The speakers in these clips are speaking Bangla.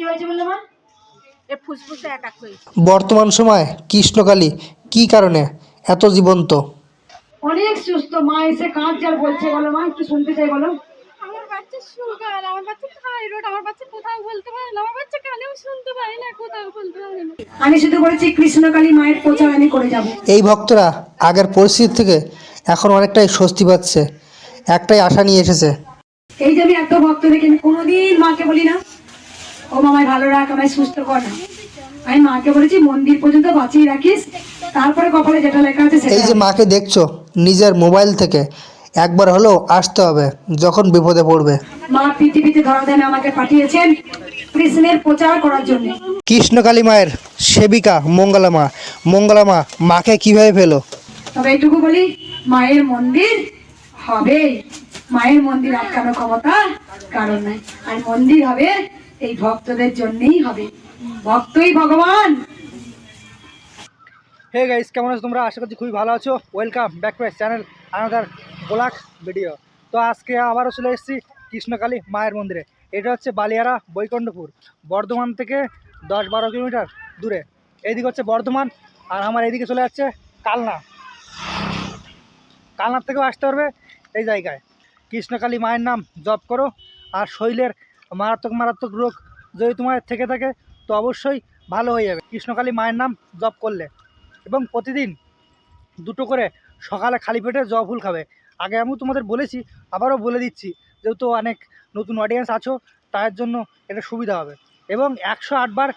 কি হয়েছে বলল মা এ ফুসফুসে অ্যাটাক হয়েছে। বর্তমান সময় কৃষ্ণকালী কি কারণে এত জীবন্ত? অনেক সুস্থ মা এসে কাঁদছে আর বলছে বলো মা একটু শুনতে চাই বলো। আমার বাচ্চা সুগার আমার বাচ্চা থাইরয়েড আমার বাচ্চা কোথাও বলতে পারে না। আমার বাচ্চা কানেও শুনতে পারে না কোথাও বলতে পারে না। আমি শুধু বলেছি কৃষ্ণকালী মায়ের প্রচার আমি করে যাব। এই ভক্তরা আগের পরিস্থিতি থেকে এখন অনেকটাই স্বস্তি পাচ্ছে। একটাই আশা নিয়ে এসেছে। এই যে আমি এত ভক্ত দেখে আমি কোনোদিন মাকে বলি না ও মামায় ভালো রাখ আমায় সুস্থ কর। আমি মাকে বলেছি মন্দির পর্যন্ত বাঁচিয়ে রাখিস। তারপরে কপালে যেটা লেখা আছে এই যে মাকে দেখছ নিজের মোবাইল থেকে একবার হলেও আসতে হবে যখন বিপদে পড়বে। মা পৃথিবীতে ধরা দেন আমাকে পাঠিয়েছেন কৃষ্ণের প্রচার করার জন্য। কৃষ্ণকালী মায়ের সেবিকা মঙ্গলা মা মঙ্গলা মা মাকে কীভাবে পেল? তবে এইটুকু বলি মায়ের মন্দির হবে। মায়ের মন্দির আটকানোর ক্ষমতা কারণ নাই। আর মন্দির হবে এই ভক্তদের জন্যই হবে। ভক্তই ভগবান। হে গাইস কেমন আছো তোমরা? আশা করছি খুবই ভালো আছো। Welcome back to channel another blog video তো আজকে আবারও চলে এসেছি কৃষ্ণকালী মায়ের মন্দিরে। এটা হচ্ছে বালিয়ারা, বৈকুণ্ঠপুর, বর্ধমান থেকে দশ বারো কিলোমিটার দূরে। এইদিকে হচ্ছে বর্ধমান আর আমার এইদিকে চলে যাচ্ছে কালনা। কালনার থেকেও আসতে পারবে এই জায়গায়। কৃষ্ণকালী মায়ের নাম জপ করো আর শরীরের মারাত্মক মারাত্মক রোগ যদি তোমার থেকে থাকে, তো অবশ্যই ভালো হয়ে যাবে। কৃষ্ণকালী মায়ের নাম জপ করলে। এবং প্রতিদিন দুটো করে সকালে খালি পেটে জবা ফুল খাবে। আগে আমি তোমাদের বলেছি, আবারও বলে দিচ্ছি, যেহেতু অনেক নতুন অডিয়েন্স আছো তার জন্য এটা সুবিধা হবে। এবং একশো আটবার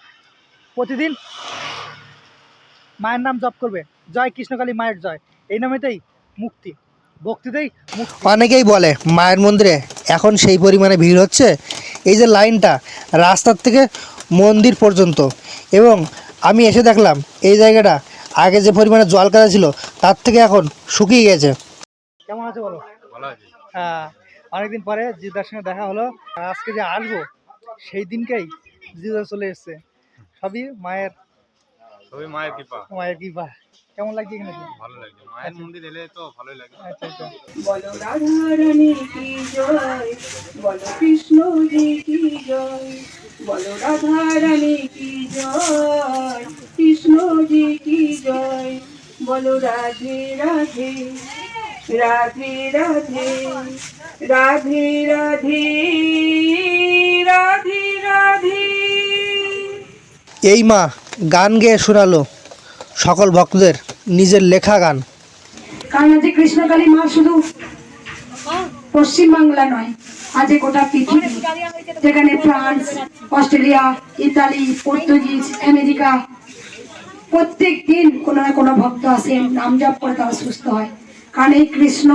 প্রতিদিন মায়ের নাম জপ করবে। জয় কৃষ্ণকালী মায়ের জয়। এই নামেতেই মুক্তি। ভক্তিতেই অনেকেই বলে, মায়ের মন্দিরে এখন সেই পরিমাণে ভিড় হচ্ছে। এই যে লাইনটা রাস্তার থেকে মন্দির পর্যন্ত। এবং আমি এসে দেখলাম এই জায়গাটা আগে যে পরিমাণে জল কাদা ছিল তার থেকে এখন শুকিয়ে গেছে। কেমন আছে বলো? ভালো আছে। হ্যাঁ অনেকদিন পরে জিদার সঙ্গে দেখা হলো। আজকে যে আসব সেই দিনকেই জিদা চলে এসছে। সবই মায়ের সবই মায়ের কৃপা। মায়ের কৃপা। কেমন লাগছে এখানে? এসে? ভালো লাগছে। মায়ের মন্দির এলে তো ভালোই লাগে আচ্ছা আচ্ছা। বলো রাধারানী কি জয়? বলো কৃষ্ণ জি কি জয়? বলো রাধারানী কি জয়? কৃষ্ণ জি কি জয়? বলো রাধে রাধে। রাধে রাধে। রাধে রাধে। রাধে রাধে। এই মা গান গেয়ে শোনালো। সকল ভক্তদের নিজের লেখা গান। কারণ আজ কৃষ্ণকালী মা শুধু পশ্চিমবাংলা নয়, আজ গোটা পৃথিবী, যেখানে France, Australia, Italy, Portuguese, America, প্রত্যেক দিন কোনো না কোনো ভক্ত আসেন নাম জপ করে তারা সুস্থ হয়। কারণ এই কৃষ্ণ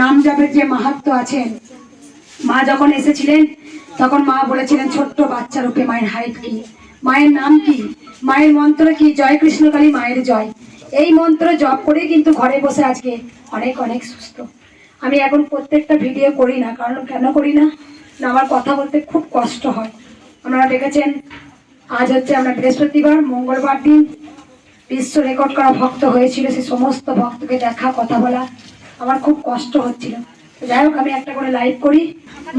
নাম জপের যে মাহাত্ম আছেন মা যখন এসেছিলেন, তখন মা বলেছিলেন, ছোট্ট বাচ্চা রূপে মায়ের হাইট কি? মায়ের নাম কি? মায়ের মন্ত্র কি? জয় কৃষ্ণকালী মায়ের জয়। এই মন্ত্র জপ করে কিন্তু ঘরে বসে আজকে অনেক অনেক সুস্থ। আমি এখন প্রত্যেকটা ভিডিও করি না, কারণ কেন করি না? আমার কথা বলতে খুব কষ্ট হয়। আপনারা দেখেছেন, আজ হচ্ছে আমরা বৃহস্পতিবার, মঙ্গলবার দিন বিশ্ব রেকর্ড করা ভক্ত হয়েছিল, সে সমস্ত ভক্তকে দেখা, কথা বলা। আমার খুব কষ্ট হচ্ছিল। যাই হোক, আমি একটা করে লাইভ করি।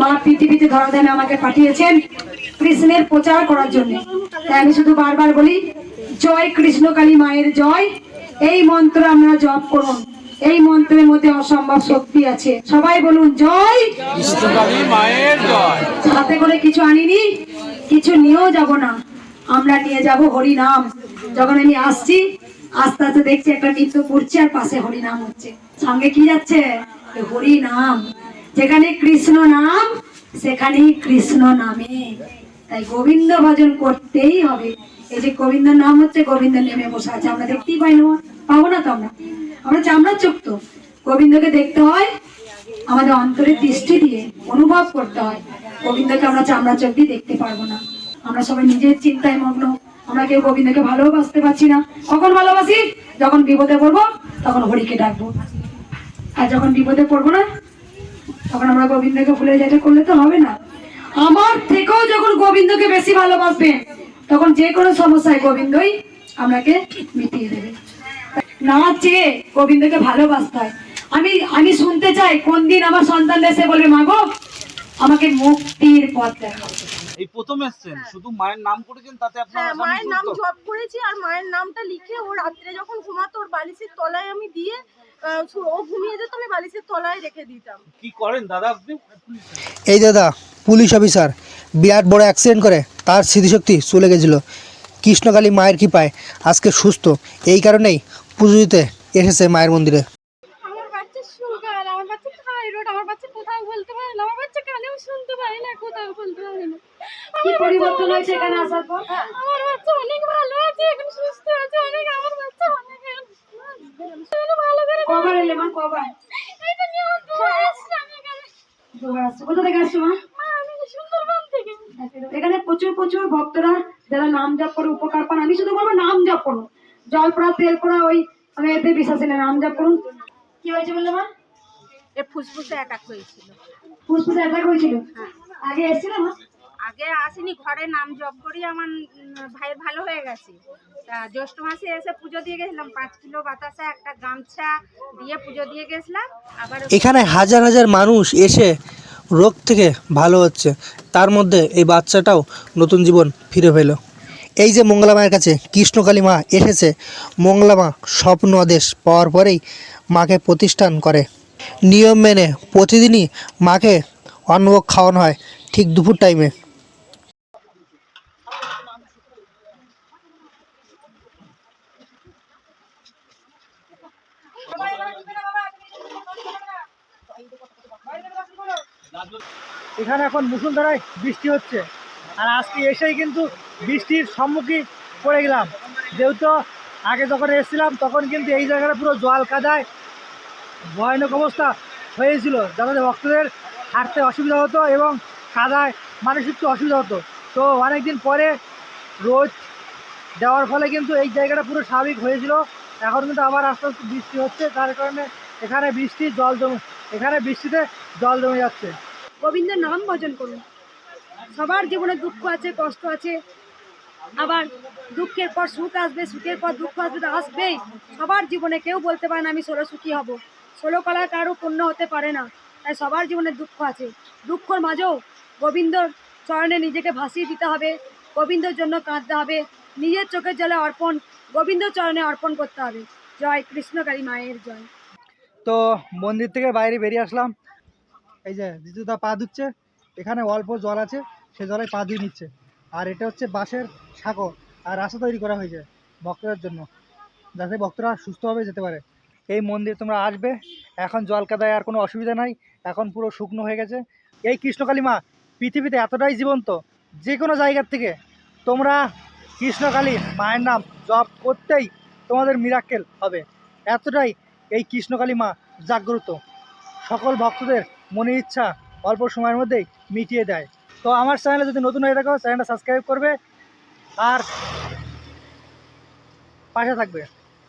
মা পৃথিবীতে ধরা আমাকে পাঠিয়েছেন। কৃষ্ণের প্রচার করার জন্য। তাই আমি শুধু বারবার বলি জয় কৃষ্ণকালী মায়ের জয়। এই মন্ত্র আমরা জপ করুন এই মন্ত্রের মধ্যে অসম্ভব শক্তি আছে। সবাই বলুন জয়। হাতে করে কিছু আনিনি কিছু নিয়েও যাব না। আমরা নিয়ে যাব হরি নাম যখন আমি আসছি আস্তে আস্তে দেখছি একটা নৃত্য করছে আর পাশে হরি নাম হচ্ছে। সঙ্গে কি যাচ্ছে? হরি নাম যেখানে কৃষ্ণ নাম সেখানেই কৃষ্ণ নামে। তাই গোবিন্দ ভজন করতেই হবে। এই যে গোবিন্দ নাম হচ্ছে গোবিন্দ নেমে বসে আছে, আমরা দেখতেই পাই না, পাবো না তো আমরা। আমরা চামড়ার চোখ তো গোবিন্দকে দেখতে হয়, আমাদের অন্তরে দৃষ্টি দিয়ে অনুভব করতে হয়, গোবিন্দকে আমরা চামড়া চোখ দিয়ে দেখতে পারব না। আমরা সবাই নিজের চিন্তায় মগ্ন, আমরা কেউ গোবিন্দকে ভালোবাসতে পারছি না। কখন ভালোবাসি? যখন বিপদে পড়ব, তখন হরিকে ডাকবো। আর যখন বিপদে পড়ব না, তখন আমরা গোবিন্দকে ভুলে যেতে করলে তো হবে না। আমার থেকেও যখন গোবিন্দকে বেশি ভালোবাসবেন তখন যে কোনো সমস্যায় গোবিন্দই আপনাকে মিটিয়ে দেবে না চেয়ে গোবিন্দকে ভালোবাসতে হয় আমি আমি শুনতে চাই কোন দিন আমার সন্তান এসে বলবে মাগো আমাকে মুক্তির পথ দেখাও এই প্রথম এসছেন। শুধু মায়ের নাম করেছেন তাতে আপনার হ্যাঁ মায়ের নাম? জপ করেছি আর মায়ের নামটা লিখে ও রাত্রে যখন ঘুমাতো ওর বালিশের তলায় আমি দিয়ে ও ঘুমিয়ে যেত আমি বালিশের তলায় রেখে দিতাম কি করেন দাদা আপনি এই দাদা পুলিশ অফিসার। বিরাট বড় অ্যাক্সিডেন্ট করে তার স্মৃতিশক্তি চলে গেছিল। কৃষ্ণকালী মায়ের কৃপায় আজকে সুস্থ। এই কারণেই পুজো দিতে এসেছে মায়ের মন্দিরে। আমার বাচ্চা সুগার আমার বাচ্চা থাইরয়েড আমার বাচ্চা কোথাও বলতে পারে না। আমার বাচ্চা কানেও শুনতে পারে না কোথাও বলতে পারে না। কি পরিবর্তন হয়েছে এখানে আসার পর? আমার বাচ্চা অনেক ভালো আছে এখন সুস্থ আছে অনেক আমার বাচ্চা অনেক ভালো করে কবার এলে মা কবার। কোথা থেকে আসছো মা মা, আমি সুন্দরবন থেকে এখানে প্রচুর প্রচুর ভক্তরা যারা নাম জপ করে উপকার পান। আমি শুধু বলব নাম জপ করুন। জল পড়া তেল পড়া ওই আমি এতে বিশ্বাসী না নাম জপ করুন। কি হয়েছে বললাম এ ফুসফুসে অ্যাটাক হয়েছিল। ফুসফুসে অ্যাটাক হয়েছিল? আগে এসেছিল মা? আগে আসেনি ঘরে নাম জপ করি আমার ভাইয়ের ভালো হয়ে গেছে। তা জ্যৈষ্ঠ মাসে এসে পুজো দিয়ে গেছিলাম পাঁচ কিলো বাতাসা একটা গামছা দিয়ে পুজো দিয়ে গেছিলাম। আবার এখানে হাজার হাজার মানুষ এসে রোগ থেকে ভালো হচ্ছে। তার মধ্যে এই বাচ্চাটাও নতুন জীবন ফিরে পেল। এই যে মঙ্গলা মায়ের কাছে কৃষ্ণকালী মা এসেছে, মঙ্গলা মা স্বপ্ন আদেশ পাওয়ার পরেই মাকে প্রতিষ্ঠান করে। নিয়ম মেনে প্রতিদিনই মাকে অন্নভোগ খাওয়ানো হয় ঠিক দুপুর টাইমে এখানে এখন মুসুলধারায় বৃষ্টি হচ্ছে। আর আজকে এসেই কিন্তু বৃষ্টির সম্মুখীন পড়ে গেলাম। যেহেতু আগে যখন এসেছিলাম, তখন কিন্তু এই জায়গাটা পুরো জল কাদায় ভয়ানক অবস্থা হয়েছিল। যাতে ভক্তদের হাঁটতে অসুবিধা হতো এবং কাদায় মানসিক অসুবিধা হতো। তো অনেক দিন পরে রোদ দেওয়ার ফলে কিন্তু এই জায়গাটা পুরো স্বাভাবিক হয়েছিল। এখন কিন্তু আবার আস্তে আস্তে বৃষ্টি হচ্ছে। তার কারণে এখানে বৃষ্টি জল জমে এখানে বৃষ্টিতে জল জমে যাচ্ছে। গোবিন্দের নাম ভজন করুন। সবার জীবনে দুঃখ আছে, কষ্ট আছে। আবার দুঃখের পর সুখ আসবে, সুখের পর দুঃখ আসবে তো আসবেই। সবার জীবনে কেউ বলতে পারে না, আমি ষোলো সুখী হব। ষোলো কলার কারও পূর্ণ হতে পারে না, তাই সবার জীবনে দুঃখ আছে। দুঃখর মাঝেও গোবিন্দর চরণে নিজেকে ভাসিয়ে দিতে হবে, গোবিন্দর জন্য কাঁদতে হবে। নিজের চোখের জলে অর্পণ গোবিন্দ চরণে অর্পণ করতে হবে। জয় কৃষ্ণকালী মায়ের জয়। তো মন্দির থেকে বাইরে বেরিয়ে আসলাম। এই যে দ্বিতীয়টা পা ধুচ্ছে, এখানে অল্প জল আছে, সে জলে পা ধুয়ে নিচ্ছে। আর এটা হচ্ছে বাঁশের সাঁকো আর রাস্তা তৈরি করা হয়েছে ভক্তদের জন্য, যাতে ভক্তরা সুস্থভাবে যেতে পারে। এই মন্দির তোমরা আসবে, এখন জল কাদায় আর কোনো অসুবিধা নাই, এখন পুরো শুকনো হয়ে গেছে। এই কৃষ্ণকালী মা পৃথিবীতে এতটাই জীবন্ত যে কোনো জায়গার থেকে। তোমরা কৃষ্ণকালী মায়ের নাম জপ করতেই তোমাদের মিরাক্কেল হবে। এতটাই এই কৃষ্ণকালী মা জাগ্রত। সকল ভক্তদের মনের ইচ্ছা অল্প সময়ের মধ্যেই মিটিয়ে দেয়। তো আমার চ্যানেলে যদি নতুন হয়ে থাকো চ্যানেলটা সাবস্ক্রাইব করবে আর পাশে থাকবে।